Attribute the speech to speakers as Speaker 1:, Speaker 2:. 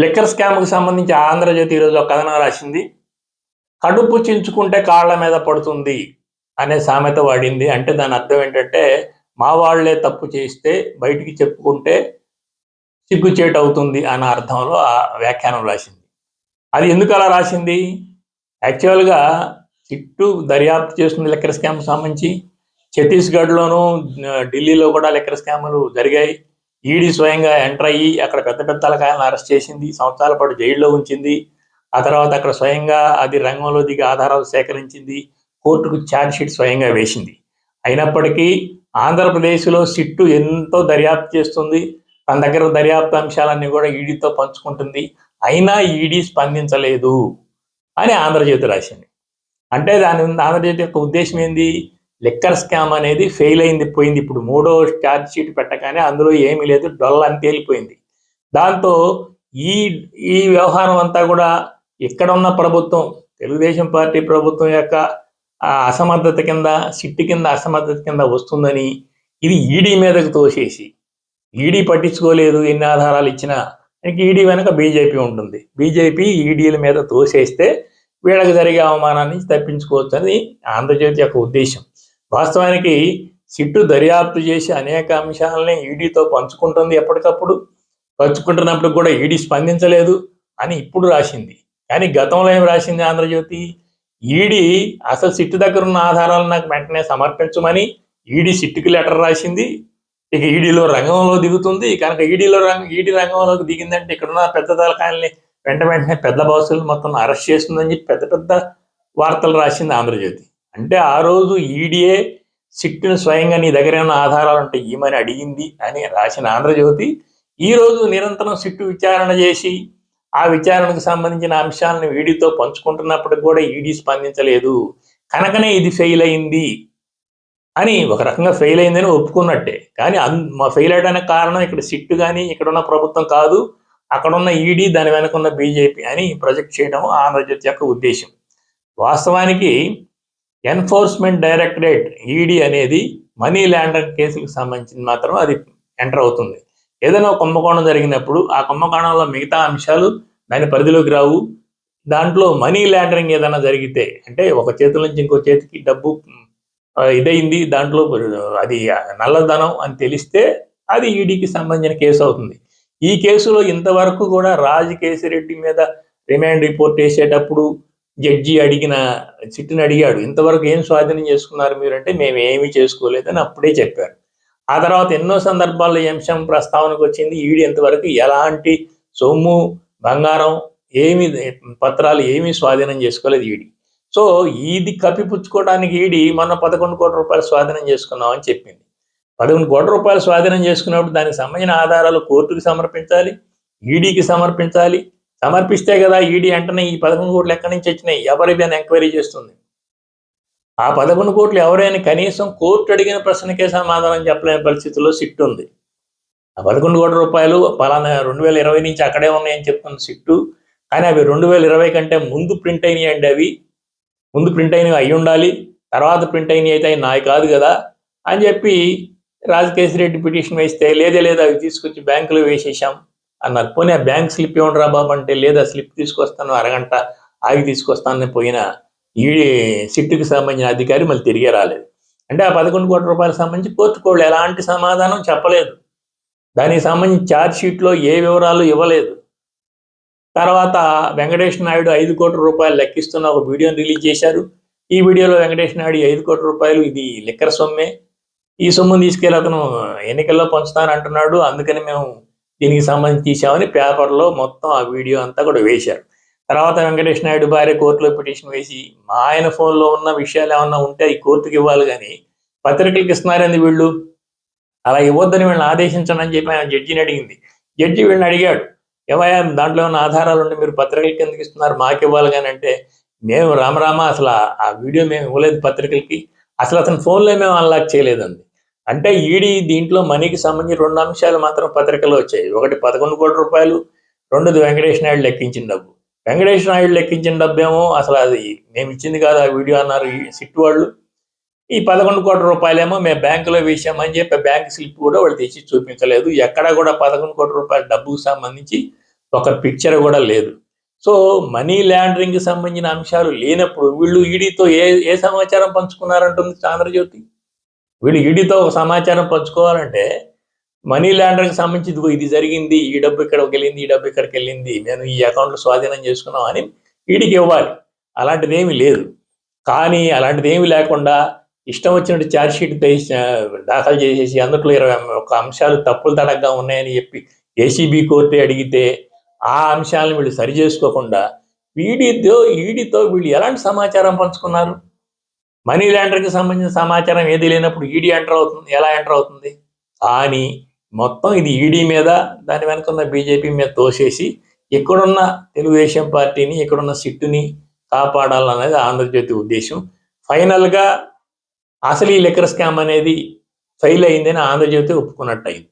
Speaker 1: Liquor స్కామ్కి సంబంధించి ఆంధ్రజ్యోతి ఈరోజు ఒక కథనం రాసింది. కడుపు చించుకుంటే కాళ్ళ మీద పడుతుంది అనే సామెత వాడింది. అంటే దాని అర్థం ఏంటంటే మా వాళ్ళే తప్పు చేస్తే బయటికి చెప్పుకుంటే సిగ్గుచేటు అవుతుంది అన్న అర్థంలో ఆ వ్యాఖ్యానం రాసింది. అది ఎందుకు అలా రాసింది? యాక్చువల్గా చిట్టు దర్యాప్తు చేస్తుంది లెక్కర్ స్కామ్ సంబంధించి. ఛత్తీస్గఢ్లోను ఢిల్లీలో కూడా లెక్కర్ స్కాములు జరిగాయి. ఈడీ స్వయంగా ఎంటర్ అయ్యి అక్కడ పెద్ద పెద్ద తలకాయలను అరెస్ట్ చేసింది. సంవత్సరాల పాటు జైల్లో ఉంచింది. ఆ తర్వాత అక్కడ స్వయంగా అది రంగంలో దిగి ఆధారాలు సేకరించింది. కోర్టుకు ఛార్జ్ షీట్ స్వయంగా వేసింది. అయినప్పటికీ ఆంధ్రప్రదేశ్లో సిట్టు ఎంతో దర్యాప్తు చేస్తుంది. తన దగ్గర దర్యాప్తు అంశాలన్నీ కూడా ఈడీతో పంచుకుంటుంది. అయినా ఈడీ స్పందించలేదు అని ఆంధ్రజ్యోతి రాసింది. అంటే దాని ఆంధ్రజ్యోతి యొక్క ఉద్దేశం ఏంది? లిక్కర్ స్కామ్ అనేది ఫెయిల్ అయింది పోయింది. ఇప్పుడు మూడో ఛార్జ్ షీట్ పెట్టగానే అందులో ఏమీ లేదు డొల్ల అని తేలిపోయింది. దాంతో ఈ ఈ వ్యవహారం అంతా కూడా ఇక్కడ ఉన్న ప్రభుత్వం తెలుగుదేశం పార్టీ ప్రభుత్వం యొక్క అసమర్థత కింద సిట్టి కింద అసమర్థత కింద వస్తుందని ఇది ఈడీ మీదకు తోసేసి ఈడీ పట్టించుకోలేదు ఎన్ని ఆధారాలు ఇచ్చినా. ఈడీ వెనక బీజేపీ ఉంటుంది. బీజేపీ ఈడీల మీద తోసేస్తే వీళ్ళకి జరిగే అవమానాన్ని తప్పించుకోవచ్చు అని ఆంధ్రజ్యోతి యొక్క ఉద్దేశం. వాస్తవానికి సిట్టు దర్యాప్తు చేసి అనేక అంశాలని ఈడీతో పంచుకుంటుంది ఎప్పటికప్పుడు. పంచుకుంటున్నప్పుడు కూడా ఈడీ స్పందించలేదు అని ఇప్పుడు రాసింది. కానీ గతంలో ఏం రాసింది ఆంధ్రజ్యోతి? ఈడీ అసలు సిట్టు దగ్గర ఉన్న ఆధారాలను నాకు వెంటనే సమర్పించమని ఈడీ సిట్టుకి లెటర్ రాసింది. ఇక ఈడీలో రంగంలో దిగుతుంది. కనుక ఈడీలో రంగ ఈడీ రంగంలోకి దిగిందంటే ఇక్కడున్న పెద్ద తలకాయల్ని వెంట వెంటనే పెద్ద బాసులు మొత్తం అరెస్ట్ చేస్తుందని చెప్పి పెద్ద పెద్ద వార్తలు రాసింది ఆంధ్రజ్యోతి. అంటే ఆ రోజు ఈడీఏ సిట్ను స్వయంగా నీ దగ్గర ఉన్న ఆధారాలు ఉంటే ఈమెని అడిగింది అని రాసిన ఆంధ్రజ్యోతి ఈ రోజు నిరంతరం సిట్టు విచారణ చేసి ఆ విచారణకు సంబంధించిన అంశాలను ఈడీతో పంచుకుంటున్నప్పటికి కూడా ఈడీ స్పందించలేదు. కనుకనే ఇది ఫెయిల్ అయింది అని ఒక రకంగా ఫెయిల్ అయిందని ఒప్పుకున్నట్టే. కానీ మా ఫెయిల్ అవడానికి కారణం ఇక్కడ సిట్టు కానీ ఇక్కడ ఉన్న ప్రభుత్వం కాదు అక్కడ ఉన్న ఈడీ దాని వెనక ఉన్న బీజేపీ అని ప్రొజెక్ట్ చేయడం ఆంధ్రజ్యోతి యొక్క ఉద్దేశం. వాస్తవానికి ఎన్ఫోర్స్మెంట్ డైరెక్టరేట్ ఈడీ అనేది మనీ ల్యాండర్ కేసులకు సంబంధించి మాత్రం అది ఎంటర్ అవుతుంది. ఏదైనా కుంభకోణం జరిగినప్పుడు ఆ కుంభకోణంలో మిగతా అంశాలు దాని పరిధిలోకి రావు. దాంట్లో మనీ లాండరింగ్ ఏదైనా జరిగితే అంటే ఒక చేతి నుంచి ఇంకో చేతికి డబ్బు ఇదైంది దాంట్లో అది నల్లధనం అని తెలిస్తే అది ఈడీకి సంబంధించిన కేసు అవుతుంది. ఈ కేసులో ఇంతవరకు కూడా రాజ్ కేసిరెడ్డి మీద రిమాండ్ రిపోర్ట్ వేసేటప్పుడు జడ్జి అడిగిన చిట్టిని అడిగాడు ఇంతవరకు ఏం స్వాధీనం చేసుకున్నారు మీరు అంటే మేము ఏమీ చేసుకోలేదని అప్పుడే చెప్పారు. ఆ తర్వాత ఎన్నో సందర్భాల్లో ఈ అంశం ప్రస్తావనకు వచ్చింది. ఈడు ఇంతవరకు ఎలాంటి సొమ్ము బంగారం ఏమి పత్రాలు ఏమీ స్వాధీనం చేసుకోలేదు ఈడి. సో ఇది కప్పిపుచ్చుకోవడానికి ఈడి మొన్న పదకొండు కోట్ల రూపాయలు స్వాధీనం చేసుకున్నాం అని చెప్పింది. పదకొండు కోట్ల రూపాయలు స్వాధీనం చేసుకున్నప్పుడు దానికి సంబంధించిన ఆధారాలు కోర్టుకి సమర్పించాలి ఈడీకి సమర్పించాలి సమర్పిస్తే కదా ఈడీ వెంటనే ఈ పదకొండు కోట్లు ఎక్కడి నుంచి వచ్చినాయి? ఎవరివి అని ఎంక్వైరీ చేస్తుంది? ఆ పదకొండు కోట్లు ఎవరైనా కనీసం కోర్టు అడిగిన ప్రశ్నకే సమాధానం చెప్పలేని పరిస్థితిలో సిట్ ఉంది. ఆ పదకొండు కోట్ల రూపాయలు పలానా రెండు వేల ఇరవై నుంచి అక్కడే ఉన్నాయని చెప్తున్న సిట్టు. కానీ అవి రెండు వేల ఇరవై కంటే ముందు ప్రింట్ అయినాయి అండి అవి. ముందు ప్రింట్ అయినవి అయి ఉండాలి. తర్వాత ప్రింట్ అయినవి అయితే అవి నాయి కాదు కదా అని చెప్పి రాజకేశ్వర రెడ్డి పిటిషన్ వేస్తే లేదే లేదా అవి తీసుకొచ్చి బ్యాంకులో వేసేసాం అన్నారు పోనీ ఆ బ్యాంక్ స్లిప్ ఇవ్వండి రా బాబు అంటే లేదా స్లిప్ తీసుకొస్తాను అరగంట ఆగి తీసుకొస్తానని పోయిన ఈ సిట్టుకి సంబంధించిన అధికారి మళ్ళీ తిరిగే రాలేదు. అంటే ఆ పదకొండు కోట్ల రూపాయలకు సంబంధించి కోర్టు కోళ్ళు ఎలాంటి సమాధానం చెప్పలేదు. దానికి సంబంధించి ఛార్జ్ షీట్లో ఏ వివరాలు ఇవ్వలేదు. తర్వాత వెంకటేష్ నాయుడు ఐదు కోట్ల రూపాయలు లెక్కిస్తున్న ఒక వీడియోని రిలీజ్ చేశారు. ఈ వీడియోలో వెంకటేష్ నాయుడు ఐదు కోట్ల రూపాయలు ఇది లిక్కర్ సొమ్మే. ఈ సొమ్మును తీసుకెళ్ళి అతను ఎన్నికల్లో పంచుతానంటున్నాడు. అందుకని మేము దీనికి సంబంధించి తీసామని పేపర్లో మొత్తం ఆ వీడియో అంతా కూడా వేశారు. తర్వాత వెంకటేష్ నాయుడు భార్య కోర్టులో పిటిషన్ వేసి మా ఆయన ఫోన్లో ఉన్న విషయాలు ఏమన్నా ఉంటే ఈ కోర్టుకి ఇవ్వాలి కానీ పత్రికలకు ఇస్తున్నారండి వీళ్ళు? అలా ఇవ్వద్దని వీళ్ళని ఆదేశించండి అని చెప్పి ఆయన జడ్జిని అడిగింది. జడ్జి వీళ్ళని అడిగాడు. ఏమయ్యా దాంట్లో ఉన్న ఆధారాలు ఉంటే మీరు పత్రికలకి ఎందుకు ఇస్తున్నారు? మాకు ఇవ్వాలి కానీ అంటే మేము రామరామ అసలు ఆ- ఆ వీడియో మేము ఇవ్వలేదు పత్రికలకి. అసలు అతని ఫోన్లో మేము అన్లాక్ చేయలేదండి. అంటే ఈడీ దీంట్లో మనీకి సంబంధించి రెండు అంశాలు మాత్రం పత్రికలో వచ్చాయి. ఒకటి పదకొండు కోట్ల రూపాయలు రెండోది వెంకటేష్ నాయుడు లెక్కించిన డబ్బు. వెంకటేష్ నాయుడు లెక్కించిన డబ్బేమో అసలు అది మేము ఇచ్చింది కాదు ఆ వీడియో అన్నారు ఈ సిట్ వాళ్ళు. ఈ పదకొండు కోట్ల రూపాయలేమో మేము బ్యాంకులో వేసామని చెప్పి బ్యాంక్ స్లిప్ కూడా వాళ్ళు తెచ్చి చూపించలేదు. ఎక్కడ కూడా పదకొండు కోట్ల రూపాయల డబ్బుకు సంబంధించి ఒక పిక్చర్ కూడా లేదు. సో మనీ లాండరింగ్కి సంబంధించిన అంశాలు లేనప్పుడు వీళ్ళు ఈడీతో ఏ ఏ సమాచారం పంచుకున్నారంటుంది చాంద్రజ్యోతి? వీళ్ళు ఈడీతో ఒక సమాచారం పంచుకోవాలంటే మనీ లాండరింగ్ సంబంధించి ఇదిగో ఇది జరిగింది ఈ డబ్బు ఇక్కడికి వెళ్ళింది ఈ డబ్బు ఇక్కడికి వెళ్ళింది నేను ఈ అకౌంట్లో స్వాధీనం చేసుకున్నాం అని ఈడికి ఇవ్వాలి. అలాంటిది ఏమీ లేదు. కానీ అలాంటిది ఏమీ లేకుండా ఇష్టం వచ్చినట్టు ఛార్జ్షీట్ దాఖలు చేసేసి అందుట్లో ఇరవై ఒక అంశాలు తప్పులు తడగ్గా ఉన్నాయని చెప్పి ఏసీబీ కోర్టే అడిగితే ఆ అంశాలను వీళ్ళు సరి చేసుకోకుండా ఈడీతో ఈడీతో వీళ్ళు ఎలాంటి సమాచారం పంచుకున్నారు? మనీ ల్యాండర్కి సంబంధించిన సమాచారం ఏది లేనప్పుడు ఈడీ ఎంటర్ అవుతుంది. ఎలా ఎంటర్ అవుతుంది? అని మొత్తం ఇది ఈడీ మీద దాని వెనుకున్న ఉన్న బీజేపీ మీద తోసేసి ఇక్కడున్న తెలుగుదేశం పార్టీని ఇక్కడున్న సిట్టుని కాపాడాలనేది ఆంధ్రజ్యోతి ఉద్దేశం. ఫైనల్గా అసలు ఈ లిక్కర్ స్కామ్ అనేది ఫెయిల్ అయిందని ఆంధ్రజ్యోతి ఒప్పుకున్నట్టు అయింది